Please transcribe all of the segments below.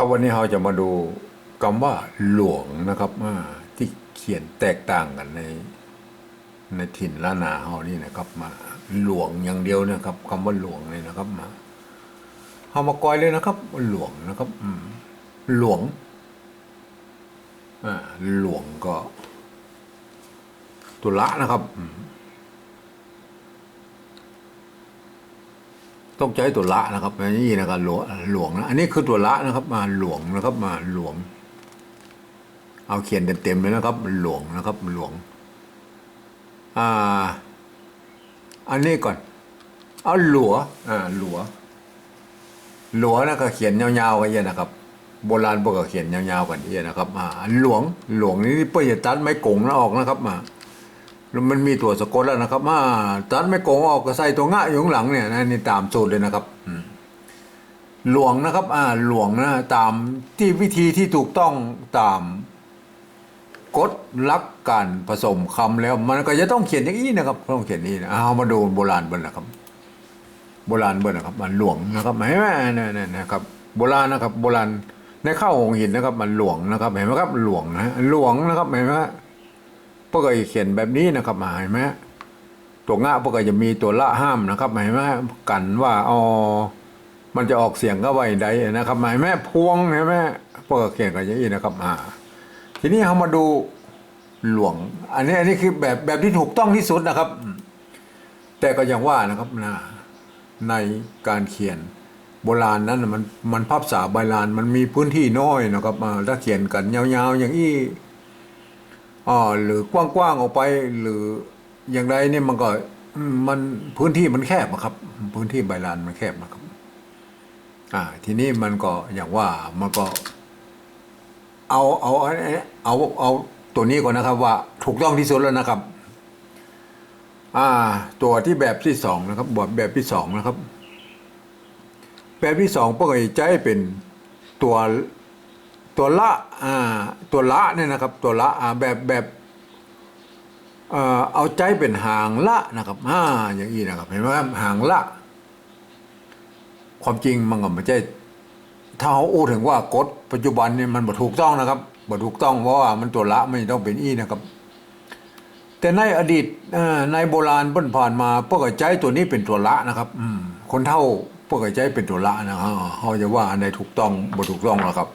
ครับวันนี้เราจะมาดูคำว่าหลวงนะครับอ่าที่เขียนแตกต่างกันใน ในถิ่นล้านนาเฮานี่นะครับมาหลวงอย่างเดียวนะครับคำว่าหลวงเลยนะครับมาเฮามากอยเลยนะครับ หลวงนะครับอืหลวงอ่าหลวงก็ตุละนะครับอืม ต้องใช้ตัวละนะครับอันนี้นะครับหลวงหลวงนะอันนี้คือตัวละนะครับ มาหลวงนะครับ มาหลวง เอาเขียนเต็มๆเลยนะครับ หลวงนะครับหลวง อ่า อันนี้ก่อน เอาหลัว อ่า หลัว หลัวนะก็เขียนยาวๆกันเยอะนะครับโบราณพวกก็เขียนยาวๆกันเยอะนะครับ อ่า หลวง หลวงนี่เพื่อจะตัดไม้กงแล้วออกนะครับมา มันมีตัวสะกดแล้วนะครับมาตัดไม้กงออกก็ใส่ตัวงะอยู่ข้างหลังเนี่ยนะนี่ตามสูตรเลยนะครับหลวงนะครับ อ่าหลวงนะตามที่วิธีที่ถูกต้องตามกฎลักการผสมคำแล้ว มันก็จะต้องเขียนอย่างนี้นะครับต้องเขียนนี้นะเอามาดูโบราณเบิ้ลนะครับ โบราณเบิ้ลนะครับ มันหลวงนะครับเห็นไหมเนี่ยเนี่ยนะครับ โบราณนะครับ โบราณในข้าวหงหินนะครับ มันหลวงนะครับเห็นไหมครับ หลวงนะหลวงนะครับเห็นไหม พวกก็เขียนแบบนี้นะครับมาเห็นไหมตัวงะพวกก็จะมีตัวละห้ามนะครับเห็นไหมกันว่าอ๋อมันจะออกเสียงก็ไว้ใดนะครับเห็นไหมพวงเห็นไหมพวกก็เขียนกันอย่างนี้นะครับอ่าทีนี้เรามาดูหลวง อันนี้อันนี้คือแบบแบบที่ถูกต้องที่สุดนะครับ แต่ก็ยังว่านะครับนะในการเขียนโบราณนั้นมันมันภาษาโบราณมันมีพื้นที่น้อยนะครับอ่าถ้าเขียนกันยาวๆ อย่างนี้ อ๋อหรือกว้างๆออกไป หรืออย่างไรเนี่ยมันก็มันพื้นที่มันแคบอะครับ พื้นที่โบราณมันแคบนะครับ อ่า ทีนี้มันก็อย่างว่ามันก็ เอาเอาเอาเอาเอาตัวนี้ก่อนนะครับ ว่าถูกต้องที่สุดแล้วนะครับ อ่า ตัวที่แบบที่สองนะครับบทแบบที่สองนะครับ แบบที่สองปกติใจเป็นตัว ตัวละอ่าตัวละเนี่ยนะครับตัวละอ่าแบบแบบเอ่อเอาใจเป็นหางละนะครับอ่าอย่างนี้นะครับเห็นไหมครับหางละความจริงมันก็ไม่ใช่ถ้าเขาอู้ถึงว่ากฎปัจจุบันเนี่ยมันบ่ถูกต้องนะครับบ่ถูกต้องเพราะว่ามันตัวละไม่ต้องเป็นอีนะครับ แต่ในอดีตในโบราณเพิ่นผ่านมาพวกใจตัวนี้เป็นตัวละนะครับ อืมคนเท่า พวกใจเป็นตัวละนะฮะเขาจะว่าอันใดถูกต้องบ่ถูกต้องหรอครับ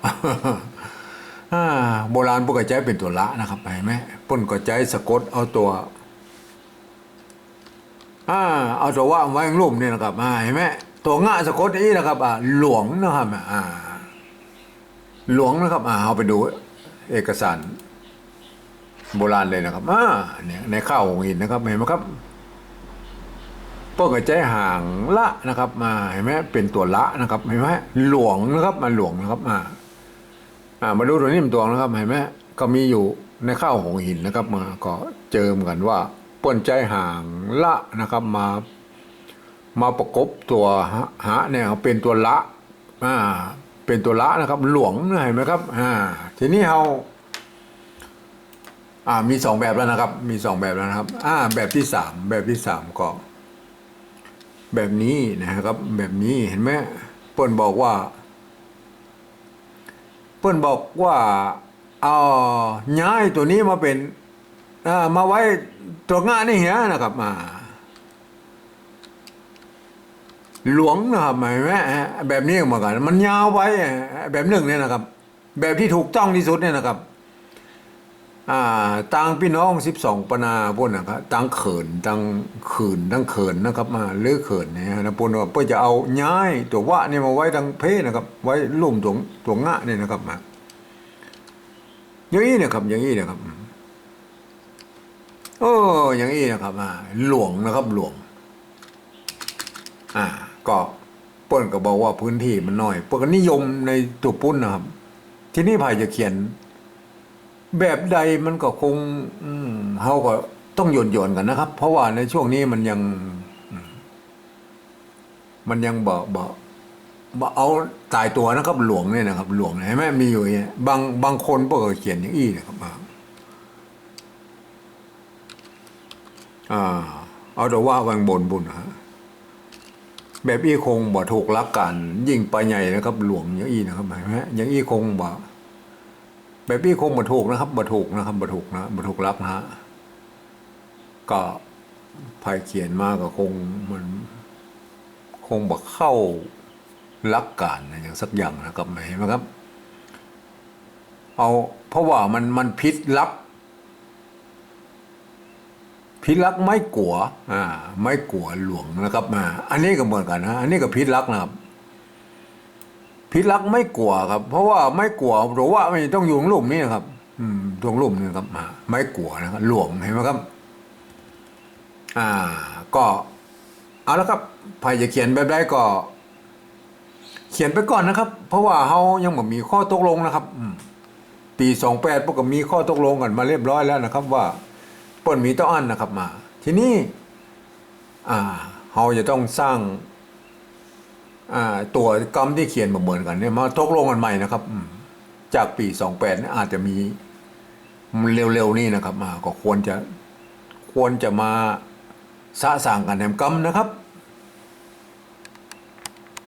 โบราณพวกใจเป็นตัวละนะครับเห็นไหมเพิ่นก็ใจสะกดเอาตัวอ่าเอาตัวว่าไว้ข้างรูปนี่นะครับเห็นไหมตัวง่าสะกดนี้นะครับอ่าหลวงนะครับอ่าหลวงนะครับอ่าเอาไปดูเอกสารโบราณเลยนะครับอ่าเนี่ยในข้าวหงหินนะครับเห็นไหมครับ พวกกระใจห่างละนะครับ มาเห็นไหมเป็นตัวละนะครับเห็นไหมหลวงนะครับมาหลวงนะครับอ่าอ่ามาดูตัวนี้มันตัวนะครับเห็นไหมก็มีอยู่ในข้าวหงหินนะครับ มาก็เจอเหมือนกันว่าป้นใจห่างละนะครับมา มาประกบตัวหะหะเนี่ยเป็นตัวละอ่าเป็นตัวละนะครับ หลวงเห็นไหมครับอ่าทีนี้เราอ่ามีสองแบบแล้วนะครับ มีสองแบบแล้วนะครับอ่าแบบที่สามแบบที่สามก็ แบบนี้นะครับ แบบนี้เห็นไหมเปิ้นบอกว่า เปิ้นบอกว่าเอาย้ายตัวนี้มาเป็นามาไว้ตัวง่านี่เหี้ยนะครับมา หลวงนะครับหมายไหมแบบนี้เหมือนกันมันยาวไปแบบหนึ่งเนี่ยนะครับ แบบที่ถูกต้องที่สุดเนี่ยนะครับ อ่าต่างพี่น้องสิบสองปนาพวกนะครับต่างเขินต่างขืนต่างเขินนะครับมาเลือเขินเนี่ยนะพวกว่าเพื่อจะเอาย้ายตัววะเนี่ยมาไว้ทางเพนะครับ ไว้ลุ่มตัวตัวงะเนี่ยนะครับมาอย่างนี้นะครับอย่างนี้นะครับโอ้อย่างนี้นะครับอ่าหลวงนะครับหลวง อ่า ก็ป้นก็บอกว่าพื้นที่มันน้อยเปิ้นก็นิยมในตัวปุ้นนะครับ ทีนี้ภายจะเขียน แบบใดมันก็คงเฮาก็ต้องโยนโยนๆกันนะครับ เพราะว่าในช่วงนี้มันยัง มันยังบ่บ่บ่เอาตายตัวนะครับ หลวงเนี่ยนะครับ หลวงเนี่ยเห็นไหมมีอยู่อย่างเงี้ยบางบางคนเปิ้นก็เขียนอย่างอี้นะครับอ่าเอาแต่ว่าวังบนบุญนะฮะแบบอี้คงบ่ถูกลักกันยิ่งไปใหญ่นะครับ หลวงอย่างอี้นะครับเห็นไหมอย่างอี้คงบ่ แบบอี้คงบ่ถูกนะครับบ่ถูกนะครับบ่ถูกนะบ่ถูกลักนะฮะก็ภายเขียนมาก็คงมันคงบ่เข้าลักการอะไรอย่างสักอย่างนะครับเห็นไหมครับ เอาเพราะว่ามันมันพิษลักพิษลักไม่กลัวอ่าไม่กลัวหลวงนะครับมาอันนี้ก็เหมือนกันนะอันนี้ก็พิษลักนะครับ พิษลักไม่กลัวครับ เพราะว่าไม่กลัวหรือว่าไม่ต้องอยู่ตรงหลุมนี่ครับ อืมตรงหลุมนี่ครับมาไม่กลัวนะครับหลวงเห็นไหมครับ อ่า ก็เอาละครับใครจะเขียนแบบใดก็ เขียนไปก่อนนะครับ เพราะว่าเขายังม่มีข้อตกลงนะครับอืมปีสองแปดพวกก็มีข้อตกลงกันมาเรียบร้อยแล้วนะครับ ว่าเปิ้นมีต้องอันนะครับ มา ทีนี้ อ่าเราจะต้องสร้าง ตัวกรรมที่เขียนมาเหมือนกันเนี่ยมาทกลงกันใหม่นะครับจากปีสองแปดอาจจะมีเร็วๆนี่นะครับก็ควรจะควรจะมาสะสางกันแหมกรรมนะครับ